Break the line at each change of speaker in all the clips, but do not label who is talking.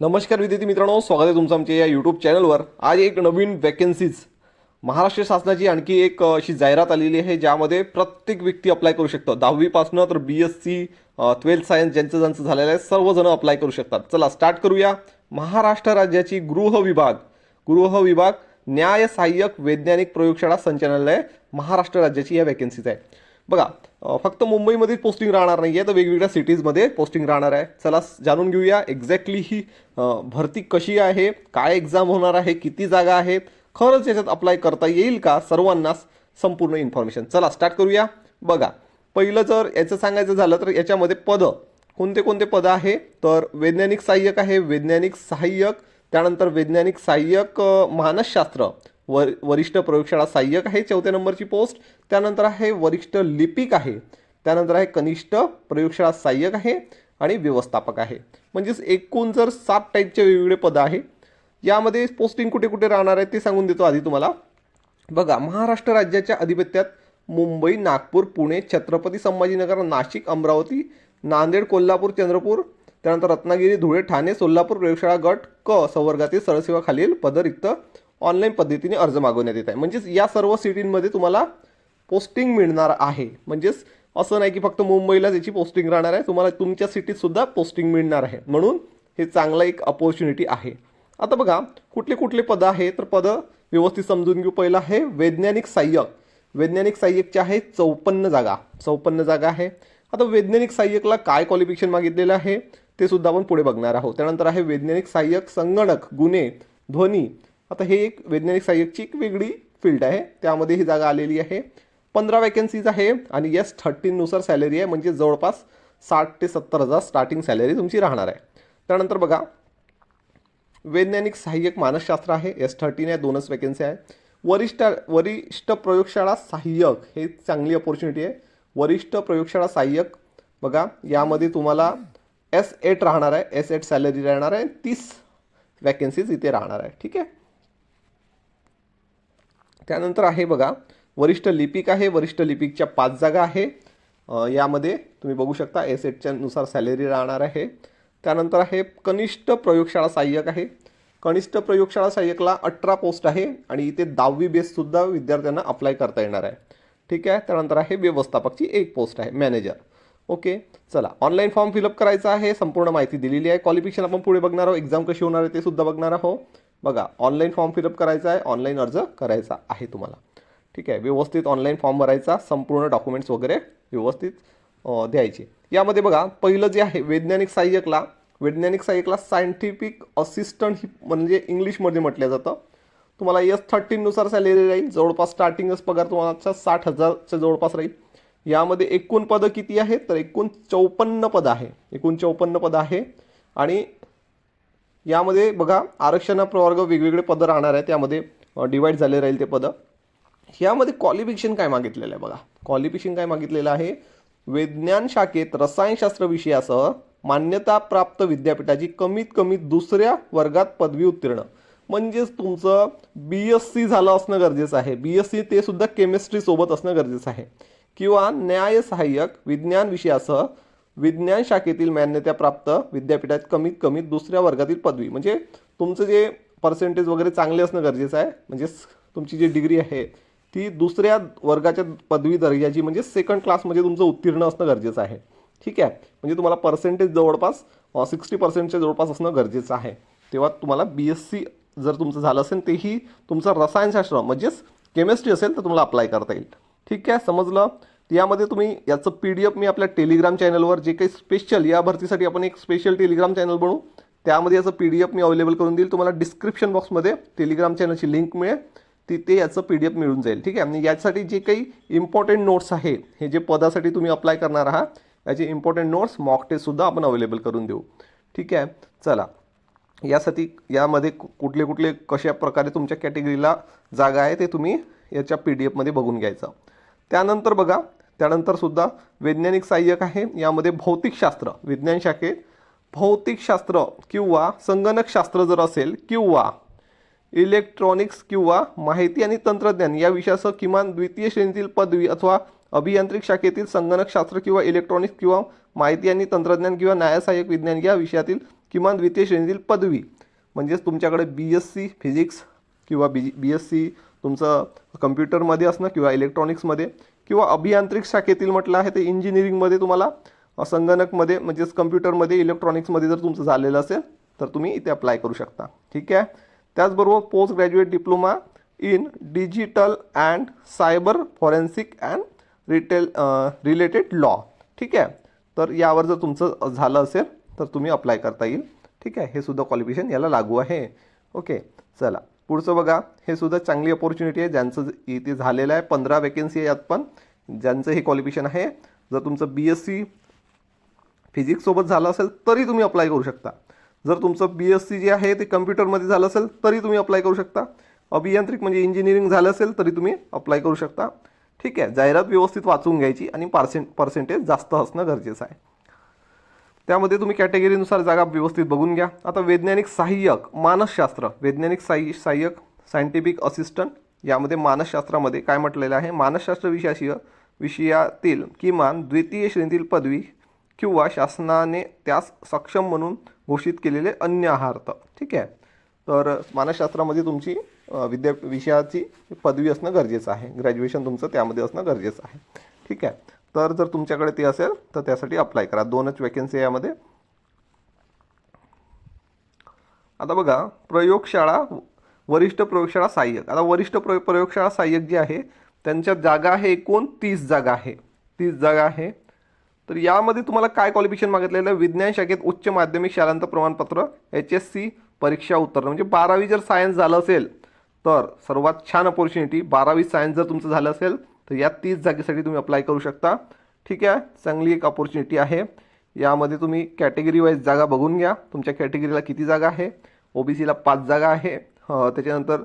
नमस्कार विद्यार्थी मित्रांनो स्वागत आहे तुमचं आमच्या या यूट्यूब चॅनलवर आज एक नवीन वॅकन्सीज महाराष्ट्र शासनाची आणखी एक अशी जाहिरात आलेली आहे ज्यामध्ये प्रत्येक व्यक्ती अप्लाय करू शकतो. दहावीपासनं तर B S C twelfth science ज्यांचं ज्यांचं झालेलं आहे सर्वजण अप्लाय करू शकतात. चला स्टार्ट करूया. महाराष्ट्र राज्याची गृह विभाग. गृह विभाग न्याय सहाय्यक वैज्ञानिक प्रयोगशाळा संचालनालय महाराष्ट्र राज्याची या वॅकन्सीज आहे. बघा फक्त मुंबईमध्येच पोस्टिंग राहणार नाही आहे तर वेगवेगळ्या सिटीजमध्ये पोस्टिंग राहणार आहे. चला जाणून घेऊया एक्झॅक्टली ही भरती कशी आहे काय एक्झाम होणार आहे किती जागा आहेत खरंच याच्यात अप्लाय करता येईल का सर्वांना संपूर्ण इन्फॉर्मेशन चला स्टार्ट करूया. बघा पहिलं जर याचं सांगायचं झालं तर याच्यामध्ये पदं. कोणते कोणते पदं आहे? तर वैज्ञानिक सहाय्यक आहे वैज्ञानिक सहाय्यक त्यानंतर वैज्ञानिक सहाय्यक मानसशास्त्र. वर वरिष्ठ प्रयोगशाळा सहाय्यक आहे चौथ्या नंबरची पोस्ट. त्यानंतर आहे वरिष्ठ लिपिक आहे. त्यानंतर आहे कनिष्ठ प्रयोगशाळा सहाय्यक आहे आणि व्यवस्थापक आहे. म्हणजेच एकूण जर सात टाईपचे वेगवेगळे पदं आहे यामध्ये पोस्टिंग कुठे कुठे राहणार आहे ते सांगून देतो आधी तुम्हाला. बघा महाराष्ट्र राज्याच्या अधिपत्यात मुंबई नागपूर पुणे छत्रपती संभाजीनगर नाशिक अमरावती नांदेड कोल्हापूर चंद्रपूर त्यानंतर रत्नागिरी धुळे ठाणे सोलापूर प्रयोगशाळा गट क संवर्गातील सरसेवाखालील पद रिक्त ऑनलाईन पद्धतीने अर्ज मागवण्यात येत आहे. म्हणजेच या सर्व सिटींमध्ये तुम्हाला पोस्टिंग मिळणार आहे. म्हणजेच असं नाही की फक्त मुंबईलाच याची पोस्टिंग राहणार आहे. तुम्हाला तुमच्या सिटीतसुद्धा पोस्टिंग मिळणार आहे. म्हणून हे चांगलं एक अपॉर्च्युनिटी आहे. आता बघा कुठले कुठले पदं आहे तर पदं व्यवस्थित समजून घेऊ. पहिलं आहे वैज्ञानिक सहाय्यक. वैज्ञानिक सहाय्यकचे आहे चौपन्न जागा. चौपन्न जागा आहे. आता वैज्ञानिक सहाय्यकला काय क्वालिफिकेशन मागितलेलं आहे? ते सुद्धा आपण पुढे बघणार आहोत. त्यानंतर आहे वैज्ञानिक सहाय्यक संगणक गुन्हे ध्वनी आता हे एक वैज्ञानिक सहाय्यकची एक वेगळी फील्ड आहे. त्यामध्ये ही जागा आलेली आहे. पंधरा वॅकन्सीज आहे आणि यस थर्टीननुसार सॅलरी आहे. म्हणजे जवळपास साठ ते सत्तर हजार स्टार्टिंग सॅलरी तुमची राहणार आहे. त्यानंतर बघा वैज्ञानिक सहाय्यक मानसशास्त्र आहे. एस थर्टीन आहे. दोनच वॅकन्सी आहे. वरिष्ठ वरिष्ठ प्रयोगशाळा सहाय्यक हे चांगली अपॉर्च्युनिटी आहे. वरिष्ठ प्रयोगशाळा सहाय्यक बघा यामध्ये तुम्हाला एस एट राहणार आहे. एस एट सॅलरी राहणार आहे. तीस वॅकन्सीज इथे राहणार आहे. ठीक आहे? त्यानंतर आहे बघा वरिष्ठ लिपिक आहे वरिष्ठ लिपिकच्या पाच जागा आहे. यामध्ये तुम्ही बघू शकता एस एटच्या नुसार सॅलरी राहणार आहे. त्यानंतर आहे कनिष्ठ प्रयोगशाळा सहाय्यक आहे. कनिष्ठ प्रयोगशाळा सहाय्यकला अठरा पोस्ट आहे आणि इथे दहावी बेससुद्धा विद्यार्थ्यांना अप्लाय करता येणार आहे. ठीक आहे? त्यानंतर आहे व्यवस्थापकची एक पोस्ट आहे मॅनेजर ओके चला. ऑनलाईन फॉर्म फिलअप करायचा आहे संपूर्ण माहिती दिलेली आहे. क्वालिफिकेशन आपण पुढे बघणार आहोत. एक्झाम कशी होणार आहे ते सुद्धा बघणार आहोत. बघा ऑनलाईन फॉर्म फिलअप करायचा आहे ऑनलाईन अर्ज करायचा आहे तुम्हाला. ठीक आहे? व्यवस्थित ऑनलाईन फॉर्म भरायचा संपूर्ण डॉक्युमेंट्स वगैरे व्यवस्थित द्यायचे. यामध्ये बघा पहिलं जे आहे वैज्ञानिक सहाय्यकला वैज्ञानिक सहाय्यकला सायंटिफिक असिस्टंट ही म्हणजे इंग्लिशमध्ये म्हटलं जातं. तुम्हाला एस थर्टीननुसार सॅलरी राहील जवळपास स्टार्टिंगच पगार तुम्हाला साठ हजारच्या जवळपास राहील. यामध्ये एकूण पदं किती आहेत? तर एकूण चौपन्न पदं आहे. एकूण चौपन्न पदं आहे. आणि यामध्ये बघा आरक्षण प्रवर्ग वेगवेगळे पदं राहणार आहे त्यामध्ये डिवाईड झाले राहील ते पदं. यामध्ये क्वालिफिकेशन काय मागितलेलं आहे बघा? क्वालिफिकेशन काय मागितलेलं आहे? विज्ञान शाखेत रसायनशास्त्र विषयासह मान्यताप्राप्त विद्यापीठाची कमीत कमी दुसऱ्या वर्गात पदवी उत्तीर्ण. म्हणजेच तुमचं बी एस सी झालं असणं गरजेचं आहे. बी एस सी ते सुद्धा केमिस्ट्री सोबत असणं गरजेचं आहे. किंवा न्याय सहाय्यक विज्ञान विषयासह विज्ञान शाखेतील मान्यताप्राप्त विद्यापीठात कमीत कमी दुसऱ्या वर्गातील पदवी. म्हणजे तुमचं जे पर्सेंटेज वगैरे चांगले असणं गरजेचं आहे म्हणजे तुमची जी डिग्री आहे ती दुसऱ्या वर्गाच्या पदवी दर्जाची म्हणजे सेकंड क्लासमध्ये तुमचं उत्तीर्ण असणं गरजेचं आहे. ठीक आहे? म्हणजे तुम्हाला पर्सेंटेज जवळपास सिक्स्टी पर्सेंटच्या जवळपास असणं गरजेचं आहे. तेव्हा तुम्हाला बी एस सी जर तुमचं झालं असेल तेही तुमचं रसायनशास्त्र म्हणजेच केमिस्ट्री असेल तर तुम्हाला अप्लाय करता येईल. ठीक आहे? समजलं? यामध्ये तुम्ही याचं पी डी एफ मी आपल्या टेलिग्राम चॅनलवर जे काही स्पेशल या भरतीसाठी आपण एक स्पेशल टेलिग्राम चॅनल बनवू त्यामध्ये याचं पी डी एफ मी अवेलेबल करून देईल. तुम्हाला डिस्क्रिप्शन बॉक्समध्ये टेलिग्राम चॅनलची लिंक मिळेल. तिथे याचं पी डी एफ मिळून जाईल. ठीक आहे? आणि यासाठी जे काही इम्पॉर्टंट नोट्स आहे हे जे पदासाठी तुम्ही अप्लाय करणार आहात याचे इम्पॉर्टंट नोट्स मॉक टेस्टसुद्धा आपण अवेलेबल करून देऊ. ठीक आहे? चला. यासाठी यामध्ये कु- कुठले कुठले कशा प्रकारे तुमच्या कॅटेगरीला जागा आहे ते तुम्ही याच्या पी डी एफमध्ये बघून घ्यायचं. त्यानंतर बघा त्यानंतर सुद्धा वैज्ञानिक सहाय्यक आहे. यामध्ये भौतिकशास्त्र विज्ञान शाखेत. भौतिकशास्त्र किंवा संगणकशास्त्र जर असेल किंवा इलेक्ट्रॉनिक्स किंवा माहिती आणि तंत्रज्ञान या विषयासह किमान द्वितीय श्रेणीतील पदवी अथवा अभियांत्रिक शाखेतील संगणकशास्त्र किंवा इलेक्ट्रॉनिक्स किंवा माहिती आणि तंत्रज्ञान किंवा न्यायसहाय्यक विज्ञान या विषयातील किमान द्वितीय श्रेणीतील पदवी. म्हणजेच तुमच्याकडे बी एस सी फिजिक्स किंवा बी बी एस सी तुमचं कम्प्युटरमध्ये असणं किंवा इलेक्ट्रॉनिक्समध्ये किंवा अभियांत्रिक शाखेतील म्हटलं आहे ते इंजिनिअरिंगमध्ये तुम्हाला संगणकमध्ये म्हणजेच कम्प्युटरमध्ये इलेक्ट्रॉनिक्समध्ये जर तुमचं झालेलं असेल तर तुम्ही इथे अप्लाय करू शकता. ठीक आहे? त्याचबरोबर post graduate diploma in digital and cyber forensic and retail related law ठीक आहे? तर यावर जर तुमचं झालं असेल तर तुम्ही अप्लाय करता येईल. ठीक आहे? हे सुद्धा क्वालिफिकेशन याला लागू आहे. ओके? चला. पुढचं बघा हे सुद्धा चांगली अपॉर्च्युनिटी आहे ज्यांचं इथे झालेलं आहे पंधरा वेकेन्सी आहे यात पण. ज्यांचं हे क्वालिफिकेशन आहे जर तुमचं बी एस सी फिजिक्ससोबत झालं असेल तरी तुम्ही अप्लाय करू शकता. जर तुमचं बी एस सी जे आहे ते कम्प्युटरमध्ये झालं असेल तरी तुम्ही अप्लाय करू शकता. अभियांत्रिक म्हणजे इंजिनिअरिंग झालं असेल तरी तुम्ही अप्लाय करू शकता. ठीक आहे जाहिरात व्यवस्थित वाचून घ्यायची आणि पर्सेंट पर्सेंटेज जास्त असणं गरजेचं आहे. त्यामध्ये तुम्ही कॅटेगरीनुसार जागा व्यवस्थित बघून घ्या. आता वैज्ञानिक सहाय्यक मानसशास्त्र. वैज्ञानिक साई सहाय्यक सायंटिफिक असिस्टंट यामध्ये मानसशास्त्रामध्ये काय म्हटलेलं आहे? मानसशास्त्र विषयाशीय विषयातील किमान द्वितीय श्रेणीतील पदवी किंवा शासनाने त्यास सक्षम म्हणून घोषित केलेले अन्य आहार्थ ठीक आहे? तर मानसशास्त्रामध्ये तुमची विद्या विषयाची पदवी असणं गरजेचं आहे. ग्रॅज्युएशन तुमचं त्यामध्ये असणं गरजेचं आहे. ठीक आहे? तर जर तुमच्याकडे ती असेल तर त्यासाठी अप्लाय करा. दोनच वॅकेन्सी आहे यामध्ये. आता बघा प्रयोगशाळा वरिष्ठ प्रयोगशाळा सहाय्यक. आता वरिष्ठ प्र प्रयोगशाळा सहाय्यक जे आहे त्यांच्या जागा आहे एकूण तीस जागा आहे. तीस जागा आहे. तर यामध्ये तुम्हाला काय क्वालिफिकेशन मागितलेलं आहे? विज्ञान शाखेत उच्च माध्यमिक शालांत प्रमाणपत्र एच एस सी परीक्षा उत्तर. म्हणजे बारावी जर सायन्स झालं असेल तर सर्वात छान अपॉर्च्युनिटी बारावी सायन्स जर तुमचं झालं असेल तर या तीस जागेसाठी तुम्ही अप्लाय करू शकता. ठीक आहे? चांगली एक अपॉर्च्युनिटी आहे. यामध्ये तुम्ही कॅटेगरी वाईज जागा बघून घ्या. तुमच्या कॅटेगरीला किती जागा आहे? ओ बी सीला पाच जागा आहे. त्याच्यानंतर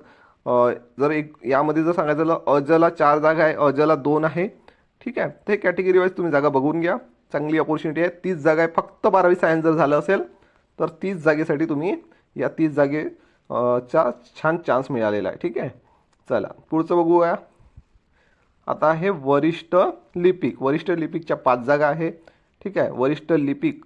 जर एक यामध्ये जर सांगायचं झालं अजला चार जागा आहे अजला दोन आहे. ठीक आहे? ते कॅटेगरी वाईज तुम्ही जागा बघून घ्या. चांगली अपॉर्च्युनिटी आहे. तीस जागा आहे. फक्त बारावी सायन्स जर झालं असेल तर तीस जागेसाठी तुम्ही या तीस जागे चा छान चान्स मिळालेला आहे. ठीक आहे? चला पुढचं बघूया. आता आहे वरिष्ठ लिपिक वरिष्ठ लिपिकच्या पाच जागा आहे. ठीक आहे? वरिष्ठ लिपिक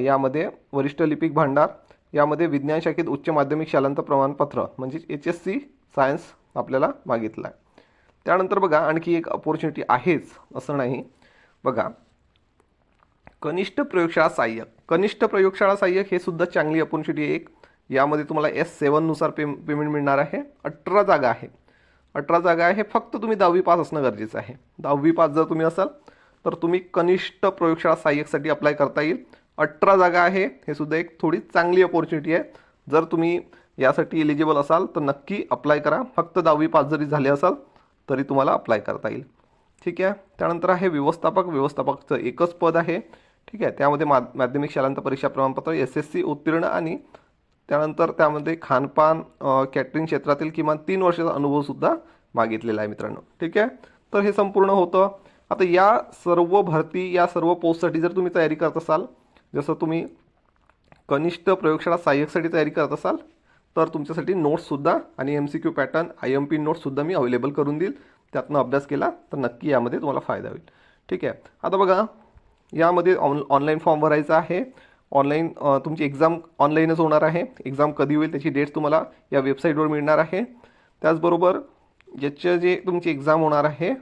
यामध्ये वरिष्ठ लिपिक भांडार यामध्ये विज्ञान शाखेत उच्च माध्यमिक शालांत प्रमाणपत्र म्हणजे एच एस सी सायन्स आपल्याला मागितलं आहे त्यानंतर बघा आणखी एक अपॉर्च्युनिटी आहेच असं नाही. बघा कनिष्ठ प्रयोगशाळा सहाय्यक. कनिष्ठ प्रयोगशाळा सहाय्यक हे सुद्धा चांगली अपॉर्च्युनिटी एक. यामध्ये तुम्हाला एस सेवननुसार पे पेमेंट मिळणार आहे. अठरा जागा आहे. अठरा जागा आहे. फक्त तुम्ही दहावी पास असणं गरजेचं आहे. दहावी पास जर तुम्ही असाल तर तुम्ही कनिष्ठ प्रयोगशाळा सहाय्यकसाठी अप्लाय करता येईल. अठरा जागा आहे हे सुद्धा एक थोडी चांगली अपॉर्च्युनिटी आहे. जर तुम्ही यासाठी एलिजिबल असाल तर नक्की अप्लाय करा. फक्त दहावी पास जरी झाले असाल तरी तुम्हाला अप्लाय करता येईल. ठीक आहे? त्यानंतर आहे व्यवस्थापक. व्यवस्थापकचं एकच पद आहे. ठीक आहे? त्यामध्ये मा माध्यमिक शालांत परीक्षा प्रमाणपत्र एस एस सी उत्तीर्ण आणि त्यानंतर त्यामध्ये खानपान कॅटरिंग क्षेत्रातील किमान तीन वर्षाचा अनुभवसुद्धा मागितलेला आहे मित्रांनो. ठीक आहे? तर हे संपूर्ण होतं. आता या सर्व भरती या सर्व पोस्टसाठी जर तुम्ही तयारी करत असाल जसं तुम्ही कनिष्ठ प्रयोगशाळा सहाय्यकसाठी तयारी करत असाल तर तुमच्यासाठी नोट्ससुद्धा आणि M C Q pattern I M P नोट्ससुद्धा मी अवेलेबल करून देईल. त्यातनं अभ्यास केला तर नक्की यामध्ये तुम्हाला फायदा होईल. ठीक आहे? आता बघा यामध्ये ऑन ऑनलाईन फॉर्म भरायचा आहे. ऑनलाईन तुमची एक्झाम ऑनलाईनच होणार आहे. एक्झाम कधी होईल त्याची डेट्स तुम्हाला या वेबसाईटवर मिळणार आहे. त्याचबरोबर याचं जे तुमची एक्झाम होणार आहे